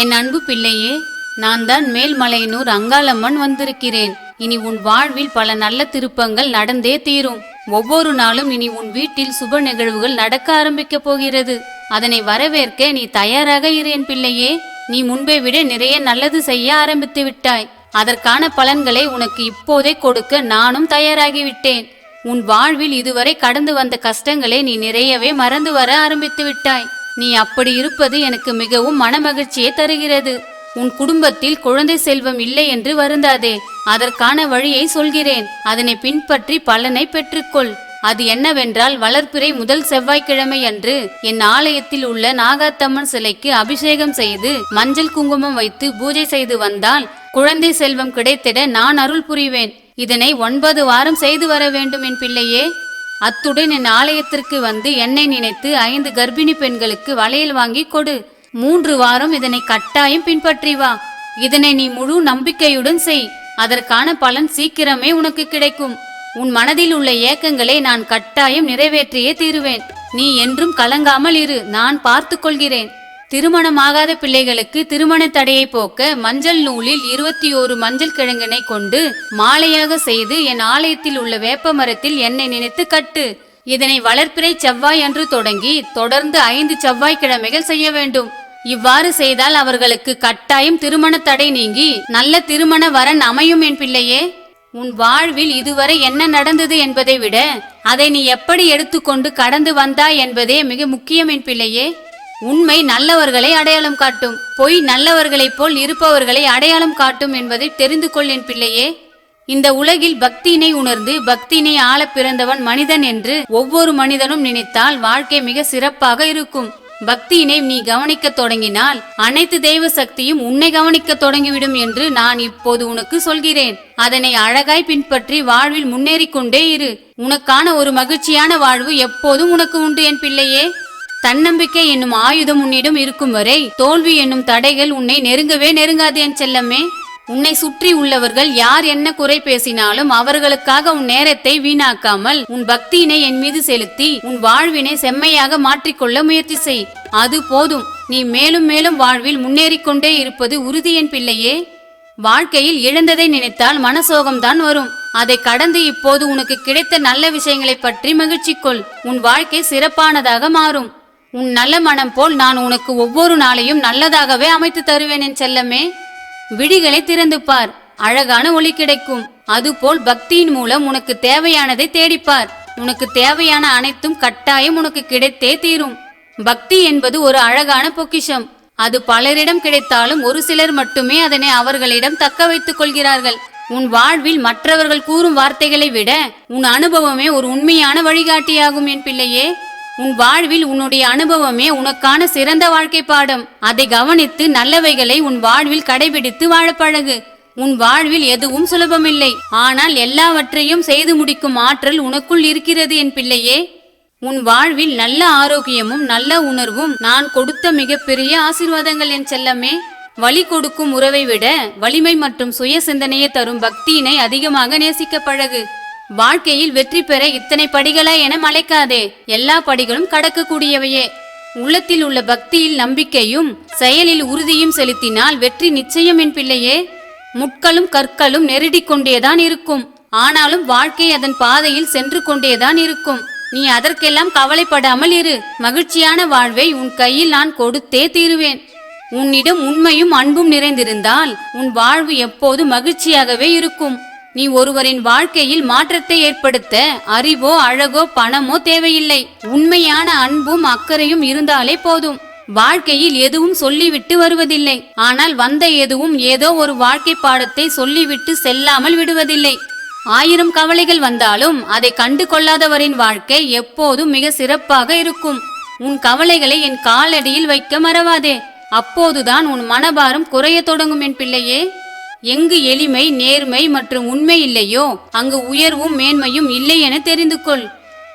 என் அன்பு பிள்ளையே நான் தான் மேல்மலையனூர் அங்காளம்மன் வந்திருக்கிறேன். இனி உன் வாழ்வில் பல நல்ல திருப்பங்கள் நடந்தே தீரும். ஒவ்வொரு நாளும் இனி உன் வீட்டில் சுப நிகழ்வுகள் நடக்க ஆரம்பிக்கப் போகிறது. அதனை வரவேற்க நீ தயாராக இரு என் பிள்ளையே. நீ முன்பை விட நிறைய நல்லது செய்ய ஆரம்பித்து விட்டாய். அதற்கான பலன்களை உனக்கு இப்போதே கொடுக்க நானும் தயாராகிவிட்டேன் உன் வாழ்வில் இதுவரை கடந்து வந்த கஷ்டங்களை நீ நிறையவே மறந்து வர ஆரம்பித்து விட்டாய். நீ அப்படி இருப்பது எனக்கு மிகவும் மனமகிழ்ச்சியை தருகிறது. உன் குடும்பத்தில் குழந்தை செல்வம் இல்லை என்று வருந்தாதே. அதற்கான வழியை சொல்கிறேன். அதனை பின்பற்றி பலனை பெற்றுக்கொள். அது என்னவென்றால் வளர்ப்பிறை முதல் செவ்வாய்க்கிழமை அன்று என் ஆலயத்தில் உள்ள நாகாத்தம்மன் சிலைக்கு அபிஷேகம் செய்து மஞ்சள் குங்குமம் வைத்து பூஜை செய்து வந்தால் குழந்தை செல்வம் கிடைத்திட நான் அருள் புரிவேன். இதனை ஒன்பது வாரம் செய்து வர வேண்டும் என் பிள்ளையே. அத்துடன் என் ஆலயத்திற்கு வந்து என்னை நினைத்து ஐந்து கர்ப்பிணி பெண்களுக்கு வளையல் வாங்கி கொடு. மூன்று வாரம் இதனை கட்டாயம் பின்பற்றி வா. இதனை நீ முழு நம்பிக்கையுடன் செய். அதற்கான பலன் சீக்கிரமே உனக்கு கிடைக்கும். உன் மனதில் உள்ள ஏக்கங்களை நான் கட்டாயம் நிறைவேற்றியே தீருவேன். நீ என்றும் கலங்காமல் இரு. நான் பார்த்து கொள்கிறேன். திருமணமாகாத பிள்ளைகளுக்கு திருமண தடையை போக்க மஞ்சள் நூலில் இருபத்தி ஓரு மஞ்சள் கிழங்கினை கொண்டு மாலையாக செய்து என் ஆலயத்தில் உள்ள வேப்ப மரத்தில் என்னை நினைத்து கட்டு. இதனை வளர்ப்பிறை செவ்வாய் அன்று தொடங்கி தொடர்ந்து ஐந்து செவ்வாய் கிழமைகள் செய்ய வேண்டும். இவ்வாறு செய்தால் அவர்களுக்கு கட்டாயம் திருமண தடை நீங்கி நல்ல திருமண வரன் அமையும் என் பிள்ளையே. உன் வாழ்வில் இதுவரை என்ன நடந்தது என்பதை விட அதை நீ எப்படி எடுத்துக்கொண்டு கடந்து வந்தாய் என்பதே மிக முக்கியம் என் பிள்ளையே. உண்மை நல்லவர்களை அடையாளம் காட்டும். பொய் நல்லவர்களைப் போல் இருப்பவர்களை அடையாளம் காட்டும் என்பதை தெரிந்து கொள் என் பிள்ளையே. இந்த உலகில் பக்தியினை உணர்ந்து பக்தியினை ஆள பிறந்தவன் மனிதன் என்று ஒவ்வொரு மனிதனும் நினைத்தால் வாழ்க்கை மிக சிறப்பாக இருக்கும். பக்தியினை நீ கவனிக்க தொடங்கினால் அனைத்து தெய்வ சக்தியும் உன்னை கவனிக்க தொடங்கிவிடும் என்று நான் இப்போது உனக்கு சொல்கிறேன். அதனை அழகாய் பின்பற்றி வாழ்வில் முன்னேறிக் கொண்டே இரு. உனக்கான ஒரு மகிழ்ச்சியான வாழ்வு எப்போதும் உனக்கு உண்டு என் பிள்ளையே. தன்னம்பிக்கை என்னும் ஆயுதம் உன்னிடம் இருக்கும் வரை தோல்வி என்னும் தடைகள் உன்னை நெருங்கவே நெருங்காது என் செல்லமே. உன்னை சுற்றி உள்ளவர்கள் யார் என்ன குறை பேசினாலும் அவர்களுக்காக உன் நேரத்தை வீணாக்காமல் உன் பக்தியினை என் மீது செலுத்தி உன் வாழ்வினை செம்மையாக மாற்றிக்கொள்ள முயற்சி செய். அது போதும். நீ மேலும் மேலும் வாழ்வில் முன்னேறிக் கொண்டே இருப்பது உறுதி என் பிள்ளையே. வாழ்க்கையில் இழந்ததை நினைத்தால் மனசோகம்தான் வரும். அதை கடந்து இப்போது உனக்கு கிடைத்த நல்ல விஷயங்களை பற்றி மகிழ்ச்சி கொள். உன் வாழ்க்கை சிறப்பானதாக மாறும். உன் நல்ல மனம் போல் நான் உனக்கு ஒவ்வொரு நாளையும் நல்லதாகவே அமைத்து தருவேன் என் செல்லமே. விழிகளை திறந்து பார். அழகான ஒளி கிடைக்கும். அதுபோல் பக்தியின் மூலம் உனக்கு தேவையானதை தேடிப்பார். உனக்கு தேவையான அனைத்தும் கட்டாயம் உனக்கு கிடைத்தே தீரும். பக்தி என்பது ஒரு அழகான பொக்கிஷம். அது பலரிடம் கிடைத்தாலும் ஒரு சிலர் மட்டுமே அதனை அவர்களிடம் தக்க வைத்துக் கொள்கிறார்கள். உன் வாழ்வில் மற்றவர்கள் கூறும் வார்த்தைகளை விட உன் அனுபவமே ஒரு உண்மையான வழிகாட்டியாகும் என் பிள்ளையே. உன் வாழ்வில் உன்னுடைய அனுபவமே உனக்கான சிறந்த வாழ்க்கை பாடம். அதை கவனித்து நல்லவைகளை உன் வாழ்வில் கடைபிடித்து வாழப்பழகு உன் வாழ்வில் எதுவும் சுலபமில்லை. ஆனால் எல்லாவற்றையும் செய்து முடிக்கும் ஆற்றல் உனக்குள் இருக்கிறது என் பிள்ளையே. உன் வாழ்வில் நல்ல ஆரோக்கியமும் நல்ல உணர்வும் நான் கொடுத்த மிகப்பெரிய ஆசீர்வாதங்கள் என் செல்லமே. வழி கொடுக்கும் உறவை விட வலிமை மற்றும் சுய சிந்தனையை தரும் பக்தியினை அதிகமாக நேசிக்க பழகு. வாழ்க்கையில் வெற்றி பெற இத்தனை படிகளா என மலைக்காதே. எல்லா படிகளும் கடக்கக்கூடியவையே. உள்ளத்தில் உள்ள பக்தியில் நம்பிக்கையும் செயலில் உறுதியும் செலுத்தினால் வெற்றி நிச்சயம் என் பிள்ளையே. முட்களும் கற்களும் நெருடிக் கொண்டேதான் இருக்கும். ஆனாலும் வாழ்க்கை அதன் பாதையில் சென்று கொண்டேதான் இருக்கும். நீ அதற்கெல்லாம் கவலைப்படாமல் இரு. மகிழ்ச்சியான வாழ்வை உன் கையில் நான் கொடுத்தே தீருவேன். உன்னிடம் உண்மையும் அன்பும் நிறைந்திருந்தால் உன் வாழ்வு எப்போது மகிழ்ச்சியாகவே இருக்கும். நீ ஒருவரின் வாழ்க்கையில் மாற்றத்தை ஏற்படுத்த அறிவோ அழகோ பணமோ தேவையில்லை. உண்மையான அன்பும் அக்கறையும் இருந்தாலே போதும். வாழ்க்கையில் எதுவும் சொல்லிவிட்டு வருவதில்லை. ஆனால் வந்த எதுவும் ஏதோ ஒரு வாழ்க்கை பாடத்தை சொல்லிவிட்டு செல்லாமல் விடுவதில்லை. ஆயிரம் கவலைகள் வந்தாலும் அதை கண்டு கொள்ளாதவரின் வாழ்க்கை எப்போதும் மிக சிறப்பாக இருக்கும். உன் கவலைகளை என் காலடியில் வைக்க மறவாதே. அப்போதுதான் உன் மனபாரம் குறைய தொடங்கும் என் பிள்ளையே. எங்கு எளிமை நேர்மை மற்றும் உண்மை இல்லையோ அங்கு உயர்வும் மேன்மையும் இல்லை என தெரிந்து கொள்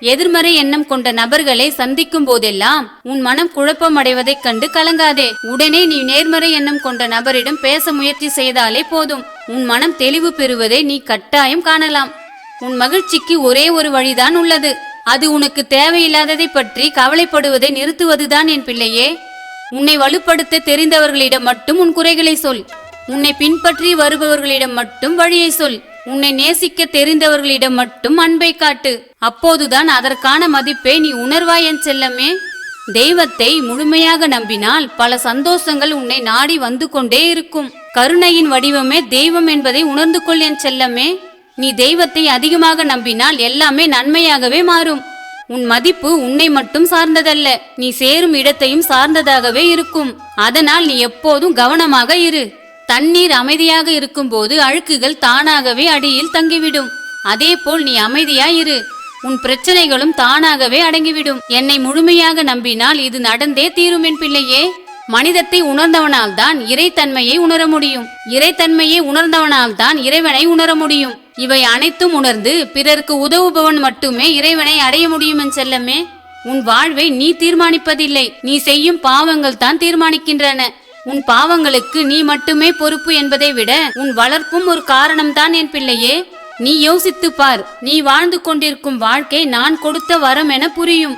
எதிர்மறை எண்ணம் கொண்ட நபர்களை சந்திக்கும் போதெல்லாம் உன் மனம் குழப்பம் அடைவதைக் கண்டு கலங்காதே. உடனே நீ நேர்மறை எண்ணம் கொண்ட நபரிடம் பேச முயற்சி செய்தாலே போதும். உன் மனம் தெளிவு பெறுவதை நீ கட்டாயம் காணலாம். உன் மகிழ்ச்சிக்கு ஒரே ஒரு வழிதான் உள்ளது. அது உனக்கு தேவையில்லாததை பற்றி கவலைப்படுவதை நிறுத்துவதுதான் என் பிள்ளையே. உன்னை வலுப்படுத்த தெரிந்தவர்களிடம் மட்டும் உன் குறைகளை சொல். உன்னை பின்பற்றி வருபவர்களிடம் மட்டும் வழியை சொல். உன்னை நேசிக்க தெரிந்தவர்களிடம் மட்டும் அன்பை காட்டு. அப்போதுதான் அதற்கான மதிப்பை நீ உணர்வாய் என் செல்லமே. தெய்வத்தை முழுமையாக நம்பினால் பல சந்தோஷங்கள் உன்னை நாடி வந்து கொண்டே இருக்கும். கருணையின் வடிவமே தெய்வம் என்பதை உணர்ந்து கொள் என் செல்லமே. நீ தெய்வத்தை அதிகமாக நம்பினால் எல்லாமே நன்மையாகவே மாறும். உன் மதிப்பு உன்னை மட்டும் சார்ந்ததல்ல. நீ சேரும் இடத்தையும் சார்ந்ததாகவே இருக்கும். அதனால் நீ எப்போதும் கவனமாக இரு. தண்ணீர் அமைதியாக இருக்கும்போது அழுக்குகள் தானாகவே அடியில் தங்கிவிடும். அதேபோல் நீ அமைதியாய் இரு. உன் பிரச்சனைகளும் தானாகவே அடங்கிவிடும். என்னை முழுமையாக நம்பினால் இது நடந்தே தீரும் என் பிள்ளையே. மனிதத்தை உணர்ந்தவனால் தான் இறைத்தன்மையை உணர முடியும். இறைத்தன்மையை உணர்ந்தவனால் தான் இறைவனை உணர முடியும். இவை அனைத்தும் உணர்ந்து பிறருக்கு உதவுபவன் மட்டுமே இறைவனை அடைய முடியும் என் செல்லமே. உன் வாழ்வை நீ தீர்மானிப்பதில்லை. நீ செய்யும் பாவங்கள் தான் தீர்மானிக்கின்றன. உன் பாவங்களுக்கு நீ மட்டுமே பொறுப்பு என்பதை விட உன் வளர்ப்பும் ஒரு காரணம்தான் என் பிள்ளையே. நீ யோசித்து பார் நீ வாழ்ந்து கொண்டிருக்கும் வாழ்க்கை நான் கொடுத்த வரம் என புரியும்.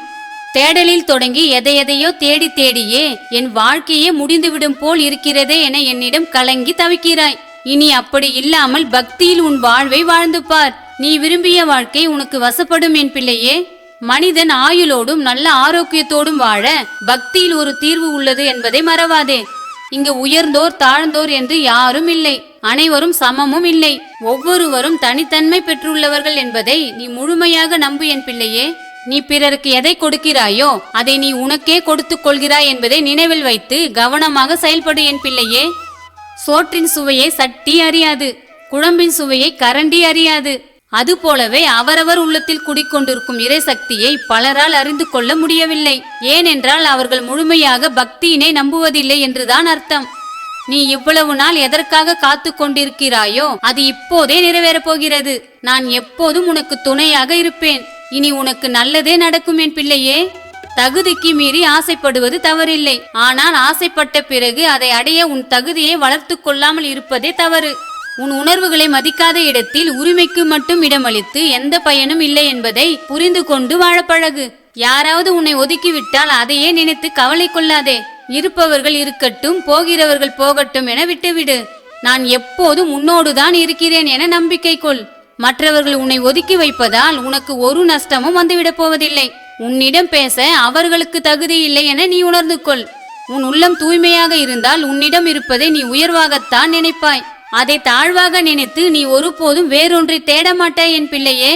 தேடலில் தொடங்கி எதை எதையோ தேடி தேடியே என் வாழ்க்கையே முடிந்துவிடும் போல் இருக்கிறதே என என்னிடம் கலங்கி தவிக்கிறாய். இனி அப்படி இல்லாமல் பக்தியில் உன் வாழ்வை வாழ்ந்து பார். நீ விரும்பிய வாழ்க்கை உனக்கு வசப்படும் என் பிள்ளையே. மனிதன் ஆயுளோடும் நல்ல ஆரோக்கியத்தோடும் வாழ பக்தியில் ஒரு தீர்வு உள்ளது என்பதை மறவாதே. இங்கு உயர்ந்தோர் தாழ்ந்தோர் என்று யாரும் இல்லை. அனைவரும் சமமும் இல்லை. ஒவ்வொருவரும் தனித்தன்மை பெற்றுள்ளவர்கள் என்பதை நீ முழுமையாக நம்பு என் பிள்ளையே. நீ பிறருக்கு எதை கொடுக்கிறாயோ அதை நீ உனக்கே கொடுத்துக் கொள்கிறாய் என்பதை நினைவில் வைத்து கவனமாக செயல்படு என் பிள்ளையே. சோற்றின் சுவையை சட்டி அறியாது. குழம்பின் சுவையை கரண்டி அறியாது. அதுபோலவே அவரவர் உள்ளத்தில் குடிக்கொண்டிருக்கும் இறைசக்தியை பலரால் அறிந்து கொள்ள முடியவில்லை. ஏனென்றால் அவர்கள் முழுமையாக பக்தியினை நம்புவதில்லை என்றுதான் அர்த்தம். நீ இவ்வளவு நாள் எதற்காக காத்து கொண்டிருக்கிறாயோ அது இப்போதே நிறைவேறப் போகிறது. நான் எப்போதும் உனக்கு துணையாக இருப்பேன். இனி உனக்கு நல்லதே நடக்கும் என் பிள்ளையே. தகுதிக்கு மீறி ஆசைப்படுவது தவறில்லை. ஆனால் ஆசைப்பட்ட பிறகு அதை அடைய உன் தகுதியை வளர்த்து கொள்ளாமல் இருப்பதே தவறு. உன் உணர்வுகளை மதிக்காத இடத்தில் உரிமைக்கு மட்டும் இடமளித்து எந்த பயனும் இல்லை என்பதை புரிந்து கொண்டு வாழப்பழகு யாராவது உன்னை ஒதுக்கிவிட்டால் அதையே நினைத்து கவலை கொள்ளாதே. இருப்பவர்கள் இருக்கட்டும் போகிறவர்கள் போகட்டும் என விட்டுவிடு. நான் எப்போதும் உன்னோடுதான் இருக்கிறேன் என நம்பிக்கை கொள். மற்றவர்கள் உன்னை ஒதுக்கி வைப்பதால் உனக்கு ஒரு நஷ்டமும் வந்துவிடப் போவதில்லை. உன்னிடம் பேச அவர்களுக்கு தகுதி இல்லை என நீ உணர்ந்து கொள். உன் உள்ளம் தூய்மையாக இருந்தால் உன்னிடம் இருப்பதை நீ உயர்வாகத்தான் நினைப்பாய். அதை தாழ்வாக நினைத்து நீ ஒருபோதும் வேறொன்றை தேட மாட்டாய் என் பிள்ளையே.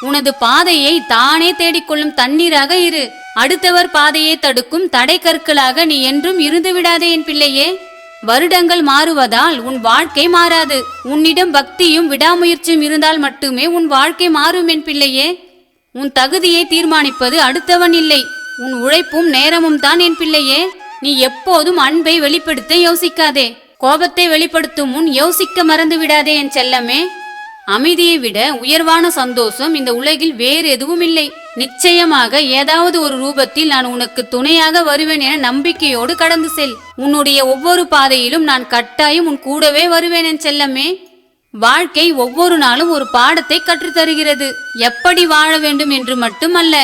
உனது பாதையை தானே தேடிக்கொள்ளும் தண்ணீராக இரு. அடுத்தவர் பாதையை தடுக்கும் தடை கற்களாக நீ என்றும் இருந்து விடாதே என் பிள்ளையே. வருடங்கள் மாறுவதால் உன் வாழ்க்கை மாறாது. உன்னிடம் பக்தியும் விடாமுயற்சியும் இருந்தால் மட்டுமே உன் வாழ்க்கை மாறும் என் பிள்ளையே. உன் தகுதியை தீர்மானிப்பது அடுத்தவன் இல்லை. உன் உழைப்பும் நேரமும் தான் என் பிள்ளையே. நீ எப்போதும் அன்பை வெளிப்படுத்த யோசிக்காதே. கோபத்தை வெளிப்படுத்தும் முன் யோசிக்க மறந்து விடாதே என் செல்லமே. அமைதியை விட உயர்வான சந்தோஷம் இந்த உலகில் வேறு எதுவும் இல்லை நிச்சயமாக ஏதாவது ஒரு ரூபத்தில் நான் உனக்கு துணையாக வருவேன் என நம்பிக்கையோடு கடந்து செல். உன்னுடைய ஒவ்வொரு பாதையிலும் நான் கட்டாயம் உன் கூடவே வருவேன் என் செல்லமே. வாழ்க்கை ஒவ்வொரு நாளும் ஒரு பாடத்தை கற்றுத்தருகிறது. எப்படி வாழ வேண்டும் என்று மட்டுமல்ல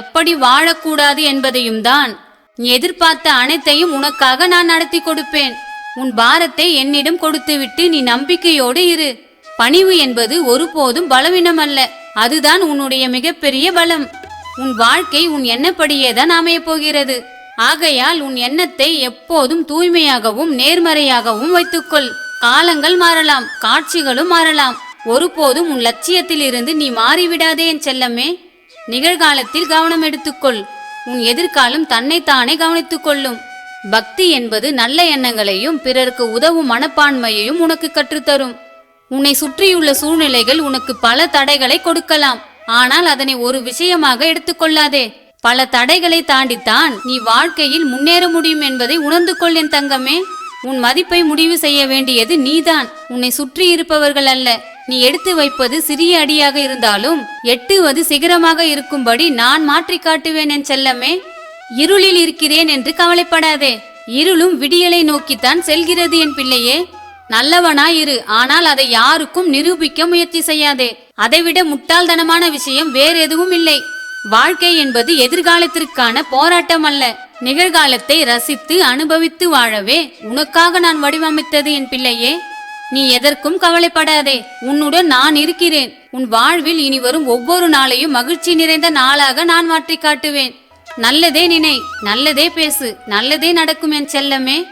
எப்படி வாழக்கூடாது என்பதையும் தான் நீ எதிர்பார்த்த அனைத்தையும் உனக்காக நான் நடத்தி கொடுப்பேன். உன் பாரத்தை என்னிடம் கொடுத்துவிட்டு நீ நம்பிக்கையோடு இரு. பணிவு என்பது ஒருபோதும் பலவீனம் அல்ல அதுதான் உன்னுடைய மிகப்பெரிய பலம். உன் வாழ்க்கை உன் எண்ணப்படியேதான் அமையப் போகிறது ஆகையால் உன் எண்ணத்தை எப்போதும் தூய்மையாகவும் நேர்மறையாகவும் வைத்துக்கொள். காலங்கள் மாறலாம் காட்சிகளும் மாறலாம். ஒருபோதும் உன் லட்சியத்தில் இருந்து நீ மாறிவிடாதே என் செல்லமே. நிகழ்காலத்தில் கவனம் எடுத்துக்கொள். உன் எதிர்காலம் தன்னைத்தானே கவனித்துக் கொள்ளும் பக்தி என்பது நல்ல எண்ணங்களையும் பிறருக்கு உதவும் மனப்பான்மையையும் உனக்கு கற்றுத்தரும். உன்னை சுற்றியுள்ள சூழ்நிலைகள் உனக்கு பல தடைகளை கொடுக்கலாம். ஆனால் அதனை ஒரு விஷயமாக எடுத்துக்கொள்ளாதே பல தடைகளை தாண்டித்தான் நீ வாழ்க்கையில் முன்னேற முடியும் என்பதை உணர்ந்து கொள் என் தங்கமே. உன் மதிப்பை முடிவு செய்ய வேண்டியது நீதான். உன்னை சுற்றி இருப்பவர்கள் அல்ல. நீ எடுத்து வைப்பது சிறிய அடியாக இருந்தாலும் எட்டுவது சிகரமாக இருக்கும்படி நான் மாற்றி காட்டுவேன் என் செல்லமே. இருளில் இருக்கிறேன் என்று கவலைப்படாதே. இருளும் விடியலை நோக்கித்தான் செல்கிறது என் பிள்ளையே. நல்லவனாயிரு ஆனால் அதை யாருக்கும் நிரூபிக்க முயற்சி செய்யாதே. அதைவிட முட்டாள்தனமான விஷயம் வேற எதுவும் இல்லை. வாழ்க்கை என்பது எதிர்காலத்திற்கான போராட்டம் அல்ல. நிகழ்காலத்தை ரசித்து அனுபவித்து வாழவே உனக்காக நான் வடிவமைத்தது என் பிள்ளையே. நீ எதற்கும் கவலைப்படாதே. உன்னுடன் நான் இருக்கிறேன். உன் வாழ்வில் இனி வரும் ஒவ்வொரு நாளையும் மகிழ்ச்சி நிறைந்த நாளாக நான் மாற்றி காட்டுவேன் நல்லதே நினை நல்லதே பேசு நல்லதே நடக்கும் என் செல்லமே.